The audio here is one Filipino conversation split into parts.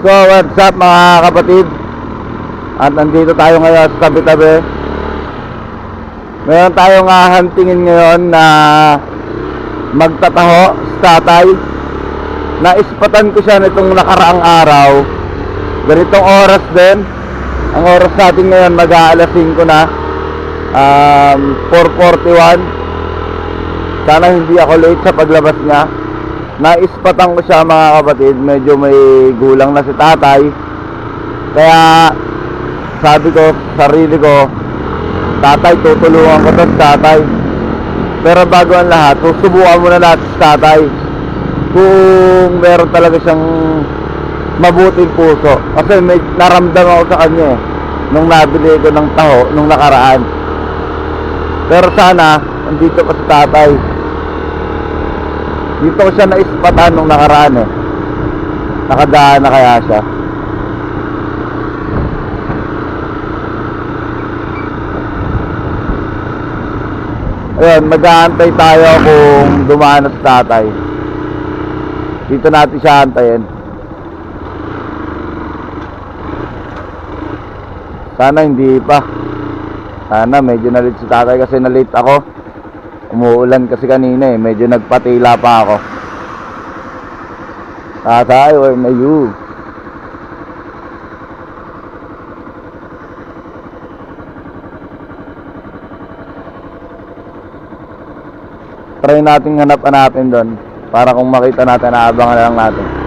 So, what's up mga kapatid? At nandito tayo ngayon sa tabi-tabi. Meron tayong hahantingin ngayon na magtataho sa. Naispatan ko siya nitong nakaraang araw. Ganitong oras din. Ang oras natin ngayon mag-aalas 5 na. Um, 4.41. Sana hindi ako late sa paglabas niya. Naispatan ko siya mga kapatid. Medyo may gulang na si tatay. Kaya sabi ko sa sarili ko, tatay, tutulungan ko to tatay. Pero bago ang lahat, susubukan muna lahat si tatay. Kung meron talaga siyang mabuting puso. Kasi may naramdaman ako sa kanya eh, nung nabili ko ng taho nung nakaraan. Pero sana, andito pa si tatay. Dito ko siya naispatan nung nakaraan eh. Nakadaan na kaya siya. Ayun, mag-aantay tayo kung dumaan si tatay. Dito natin siya antayin. Sana hindi pa. Sana medyo na late si tatay kasi na late ako. Umuulan kasi kanina eh. Medyo nagpatila pa ako. Tatay, where na you? Try natin hanap-hanapin doon para kung makita natin, naabangan na lang natin.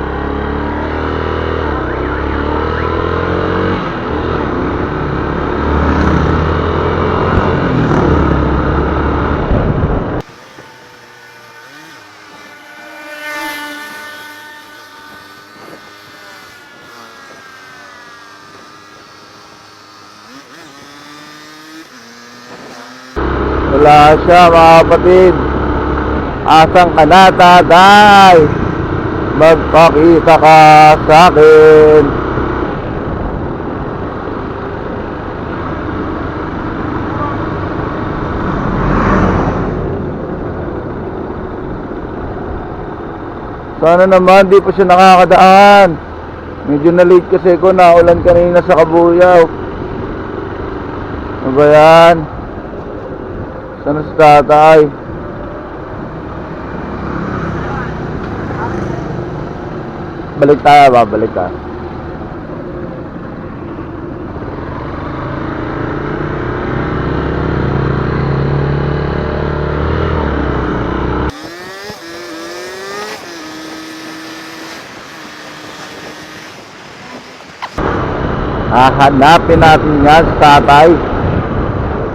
Wala siya mga kapatid. Asang ka na tatay? Magpakita ka sa akin. Sana naman di pa siya nakakadaan. Medyo na late kasi ko na ulan kanina sa Kabuyaw. Ano ba yan? Sana si tatay? Balik tayo ba? Balik tayo. Hahanapin natin yan sa tatay.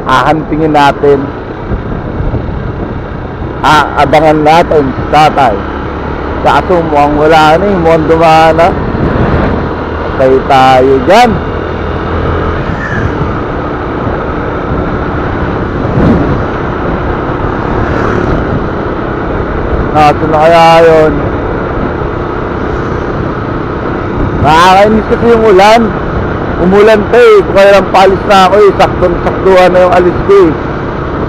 Hahantingin natin. Aabangan natin sa tatay. Kaso mukhang wala na eh, mukhang dumana. Patay tayo dyan. Naso na kaya yun? Nakakainis yung ulan. Umulan pa eh. Kaya lang palis na ako eh. Sakto-saktuhan na yung alis ko eh.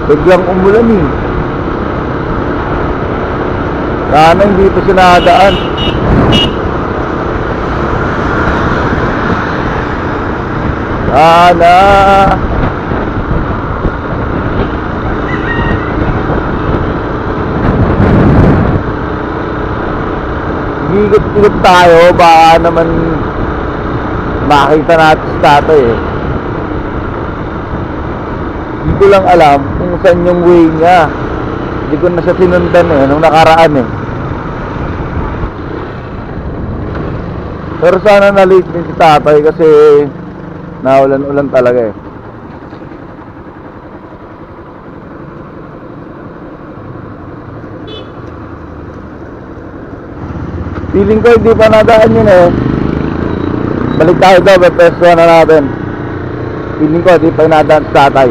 Biglang umulan eh. Sana hindi pa siya nakadaan. Sana. Higit-higit tayo, baka naman makita natin si tatay eh. Hindi ko lang alam kung saan yung way niya. Hindi ko na siya sinundan eh, nung nakaraan eh. Pero sana na late din si tatay kasi naulan-ulan talaga eh. Feeling ko hindi pa nadaan yun eh. Balik tayo daw, bepesto na natin. Feeling ko hindi pa nadaan si tatay.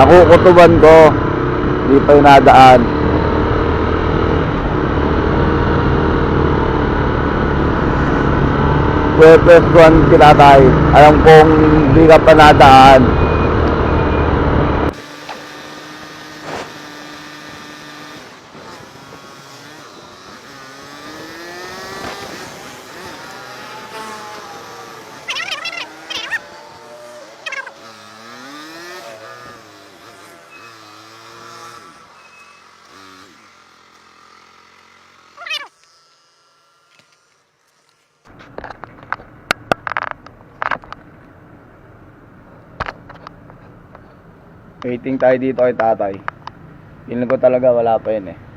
Nakukutuban ko, hindi pa nadaan. Webes 1 kinatay. Alam kong hindi ka pa. Waiting tayo dito kay tatay. Feeling ko talaga wala pa yun eh.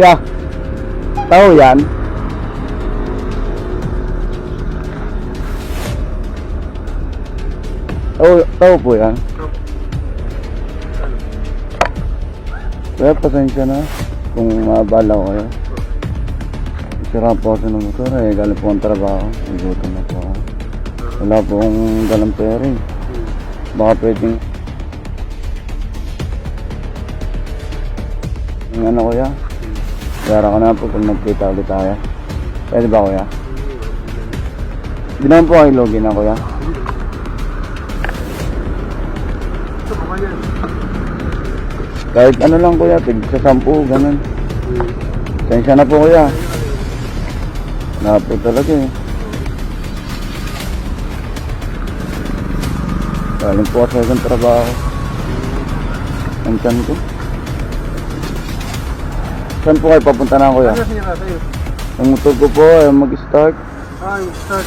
Kuya, tao yan? Tao, tao po yan? Kuya, pasensya na kung mabala ko kayo. Sira po ako ng motor eh, galing po ang trabaho. Igutom na po. Wala po akong dalang pera eh. Baka pwedeng... Ano kuya? Kaya ko na po kung nagkita ulit tayo. Pwede ba kuya? Hindi naman po kayo login na kuya. Kahit ano lang kuya, tig sa sampu, ganun. Sensya na po kuya. Na po talaga eh. Galing po sa trabaho. Ang tiyan ko. Saan po kayo papunta na kuya? Ano sinira sa'yo? Ang motor ko po ay mag-start. Ah, yung start.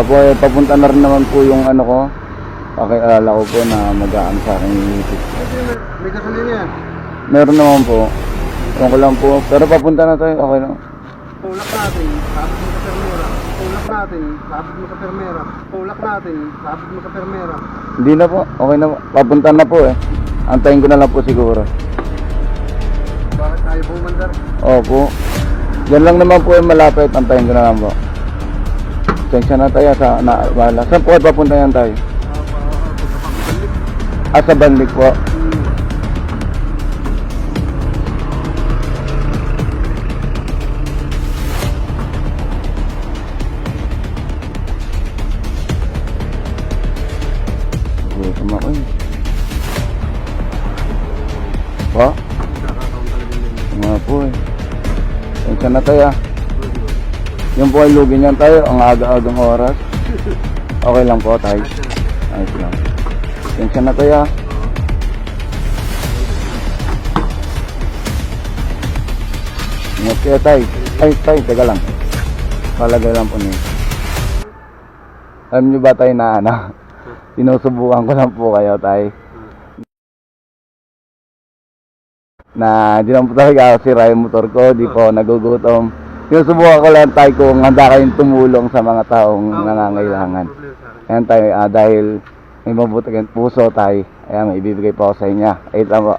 Opo, eh, papunta na rin naman po yung ano ko. Pakialala ko po na mag-aan sa akin yung yun, may gasolina yan. Meron naman po. Ewan ko lang po. Pero papunta na tayo. Okay lang. Tulak natin, sabit mo sa permera. Tulak natin, sabit mo sa permera. Tulak natin, sabit mo sa permera. Hindi na po. Okay na po. Papunta na po eh. Antayin ko na lang po siguro. Tayo bumandar? Opo. Yan lang naman po yung malapit. Antayin ko na lang po. Tensya na tayo sa na, bahala. Saan po papunta yan tayo? Ah. Ah, sa Banlik po. Gutom ako eh. Po? Eh. Tensya na tayo. ah. Yung po ay lugi niyan tayo. Ang aga-agang oras. Okay lang po tayo. Ayos lang. Tensya na tayo. ah. Ingat kayo tay. Ay tay, teka lang. Palagay lang po niyo. Alam niyo ba tay na ano? Sinusubukan ko lang po kayo tay. Na di lang po talaga sira yung motor ko, di po nagugutom. Sinusubukan ko lang tay kung handa kayong tumulong sa mga taong nangangailangan. Ayan tayo, ah, dahil may mabuti kayong puso tayo. Ayan, may ibibigay po ako sa inyo. Ayun lang po.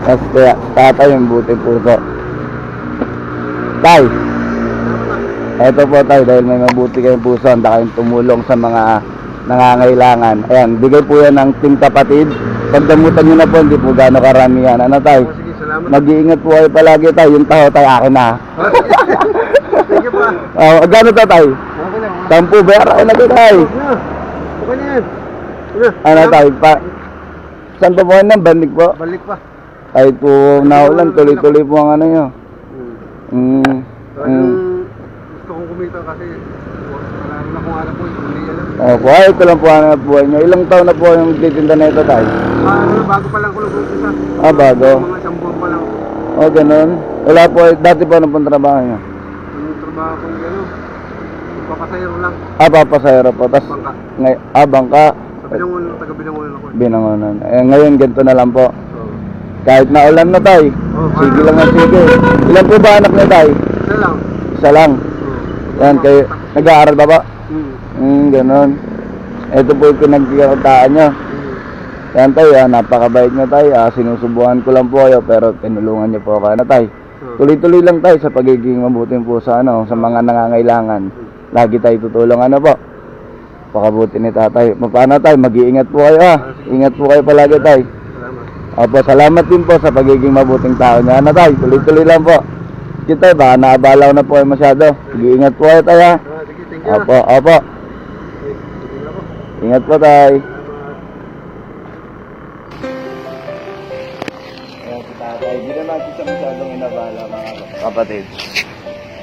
Tapos kaya, tatay yung buti puso. Tay, eto po tayo dahil may mabuti kayong puso, handa kayong tumulong sa mga nangangailangan. Ayan, bigay po yan ng Team Kapatid. Pagdamutan nyo na po, hindi po gano'ng karami yan. Ano tayo? Oh, sige, salamat. Mag-iingat po kayo palagi tayo. Yung taho tayo akin na. Sige pa. Oh, gano'n to tayo? Okay lang. Sampu, bayar ako na to tayo. Okay na yan. Ano tayo? Pa, saan pa po kayo ng bandig po? Balik pa. Kahit po naulan, tuloy-tuloy po ang ano nyo. Hmm. Mm, mm. Kumita kasi wala rin akong alam po, hindi alam. Oh, po, ay, ito lang po ang buhay nyo. Ilang taon na po yung titinda na ito tayo? Ah, ano, bago pa lang ko nag-umpisa. Ah, bago. Mga isang buwan pa lang. Oh, ganun. Wala po, dati po ano pong trabaho nyo? Yung trabaho kong gano'n. Papasayro lang. Ah, papasayro po. Tas, Bangka. ngay, ah, bangka. Sa binangon, taga binangon ako. eh. Binangonan. Eh, ngayon, ganito na lang po. So, Kahit na ulan na tay. Oh, Sige lang ang sige. Ilan po ba anak niya tay? Isa lang. Isa lang. Yan, kayo, nag-aaral ba ba? Hmm. Hmm, ganun. Ito po yung pinagkakataan nyo. Yan tayo, ah, napakabait nyo tayo. Ah, sinusubukan ko lang po kayo, pero tinulungan nyo po ako. Ano tayo? Tuloy-tuloy lang tayo sa pagiging mabuting puso ano, sa mga nangangailangan. Lagi tayo tutulong ano po. Pakabuti ni tatay. Paano tayo? Mag-iingat po kayo ha. Ingat po kayo palagi tayo. Opo, salamat din po sa pagiging mabuting tao niya. Ano tayo? Tuloy-tuloy lang po. Kita ba? Naabalaw na po kayo masyado. Mag-iingat po kayo tayo. Ah, sige, thank you. Opo, opo. Ingat po tayo. Hindi na natin siya masyadong inabala mga kapatid.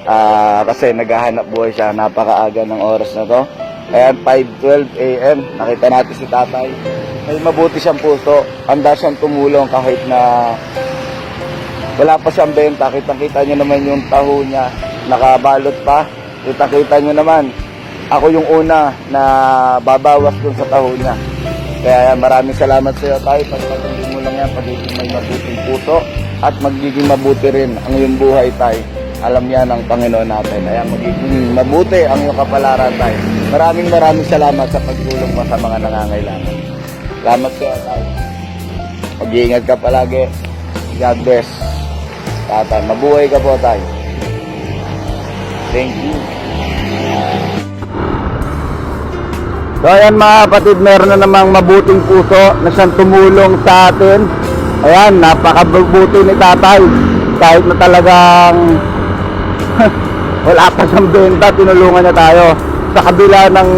Ah, kasi naghahanap buhay siya. Napakaaga ng oras na to. Ayan, 5.12 a.m. Nakita natin si tatay. May mabuti siyang puso. Handa siyang tumulong kahit na wala pa siyang benta. Kita-kita niyo naman yung taho niya. Nakabalot pa. Kita-kita niyo naman. Ako yung una na babawas dun sa taho niya. Kaya maraming salamat sa iyo tayo. Pagpatuloy mo lang yan, pagiging may mabuting puso at magiging mabuti rin ang iyong buhay tayo. Alam yan ng Panginoon natin. Kaya magiging mabuti ang iyong kapalaran tayo. Maraming maraming salamat sa pagtulong mo sa mga nangangailangan. Salamat sa iyo tayo. Mag-iingat ka palagi. God bless. Tatay, mabuhay ka po tayo. Thank you. So ayan mga kapatid, meron na namang mabuting puso na siyang tumulong sa atin. Ayan, napakabuti ni tatay. Kahit na talagang wala pa siyang benta, tinulungan niya tayo. Sa kabila ng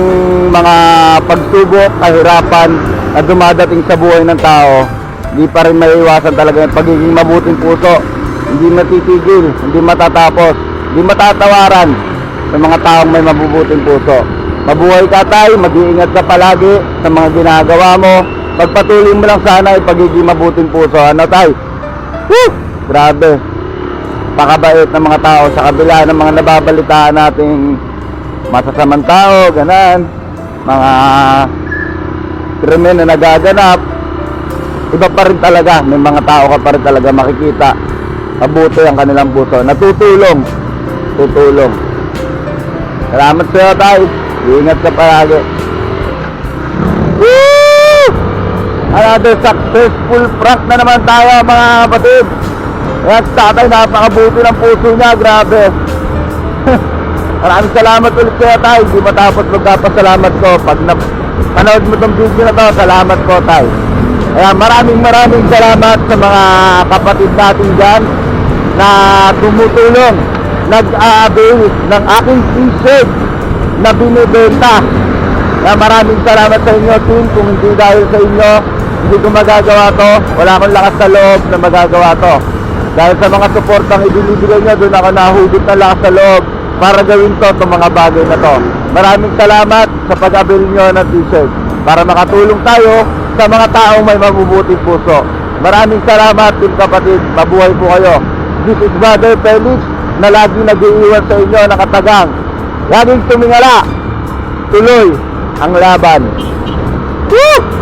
mga pagsubok, kahirapan na dumadating sa buhay ng tao, hindi pa rin maiiwasan talaga yung pagiging mabuting puso. Hindi matitigil, hindi matatapos, hindi matatawaran ng mga taong may mabubuting puso. Mabuhay ka tayo, mag-iingat ka palagi sa mga ginagawa mo. Pagpatuloy mo lang sana yung pagiging mabuting puso. Ano tayo? Woo! Grabe. Pakabait ng mga tao sa kabila ng mga nababalitaan nating masasamang tao, ganan. Mga krimen na nagaganap. Iba pa rin talaga. May mga tao ka pa rin talaga makikita. Mabuti ang kanilang puso. Natutulong. Tutulong. Salamat sa iyo, tay. Ingat ka palagi. Another successful prank na naman tayo, mga kapatid. Si tatay, napakabuti ng puso niya. Grabe. Maraming salamat ulit kaya tayo. Hindi matapos magkapasalamat ko. Pag na panood mo tong video na to, salamat ko tayo. Kaya maraming maraming salamat sa mga kapatid natin dyan na tumutulong, nag-a-avail ng aking t-shirt na binibenta. Kaya maraming salamat sa inyo, team. Kung hindi dahil sa inyo, hindi ko magagawa to. Wala akong lakas sa loob na magagawa to. Dahil sa mga suportang ibinibigay nyo, doon ako nahugit na lakas sa loob para gawin to, itong mga bagay na to. Maraming salamat sa pag-avail nyo ng t-shirt para makatulong tayo sa mga taong may mabubuting puso. Maraming salamat, team kapatid. Mabuhay po kayo. This is Brother Felix na lagi nag-iiwan sa inyo nakatagang. Laging tumingala. Tuloy ang laban. Woo!